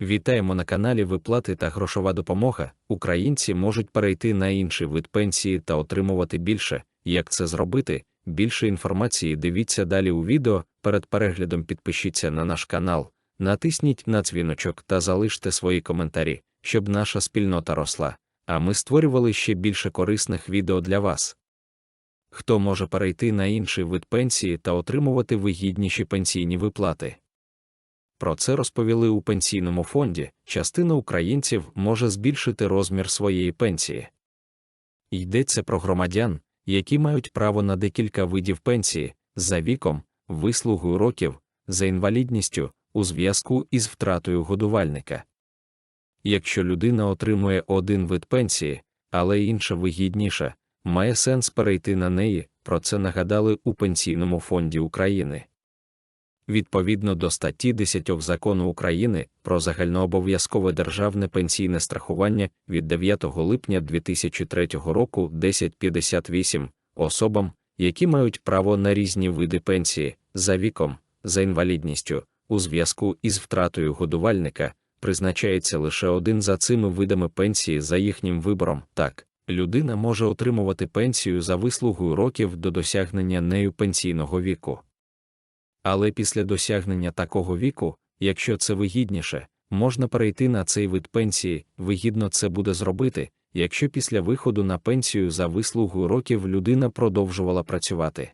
Вітаємо на каналі Виплати та грошова допомога. Українці можуть перейти на інший вид пенсії та отримувати більше. Як це зробити? Більше інформації дивіться далі у відео. Перед переглядом підпишіться на наш канал, натисніть на дзвіночок та залиште свої коментарі, щоб наша спільнота росла. А ми створювали ще більше корисних відео для вас. Хто може перейти на інший вид пенсії та отримувати вигідніші пенсійні виплати? Про це розповіли у пенсійному фонді. Частина українців може збільшити розмір своєї пенсії. Йдеться про громадян, які мають право на декілька видів пенсії за віком, вислугою років, за інвалідністю у зв'язку із втратою годувальника. Якщо людина отримує один вид пенсії, але інша вигідніша, має сенс перейти на неї, про це нагадали у Пенсійному фонді України. Відповідно до статті 10 закону України про загальнообов'язкове державне пенсійне страхування від 9 липня 2003 року 1058 особам, які мають право на різні види пенсії за віком, за інвалідністю, у зв'язку із втратою годувальника, призначається лише один за цими видами пенсії за їхнім вибором. Так, людина може отримувати пенсію за вислугою років до досягнення нею пенсійного віку. Але після досягнення такого віку, якщо це вигідніше, можна перейти на цей вид пенсії, вигідно це буде зробити, якщо після виходу на пенсію за вислугою років людина продовжувала працювати.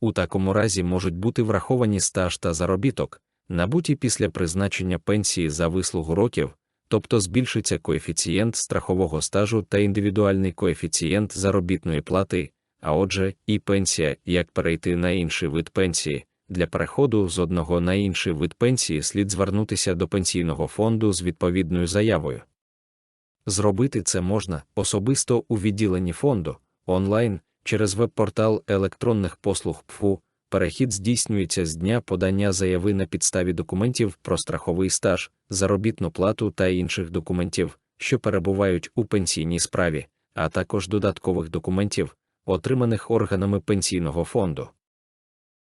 У такому разі можуть бути враховані стаж та заробіток, набуті після призначення пенсії за вислугу років, тобто збільшиться коефіцієнт страхового стажу та індивідуальний коефіцієнт заробітної плати, а отже, і пенсія, як перейти на інший вид пенсії. Для переходу з одного на інший вид пенсії слід звернутися до пенсійного фонду з відповідною заявою. Зробити це можна особисто у відділенні фонду, онлайн, через веб-портал електронних послуг ПФУ. Перехід здійснюється з дня подання заяви на підставі документів про страховий стаж, заробітну плату та інших документів, що перебувають у пенсійній справі, а також додаткових документів, отриманих органами пенсійного фонду.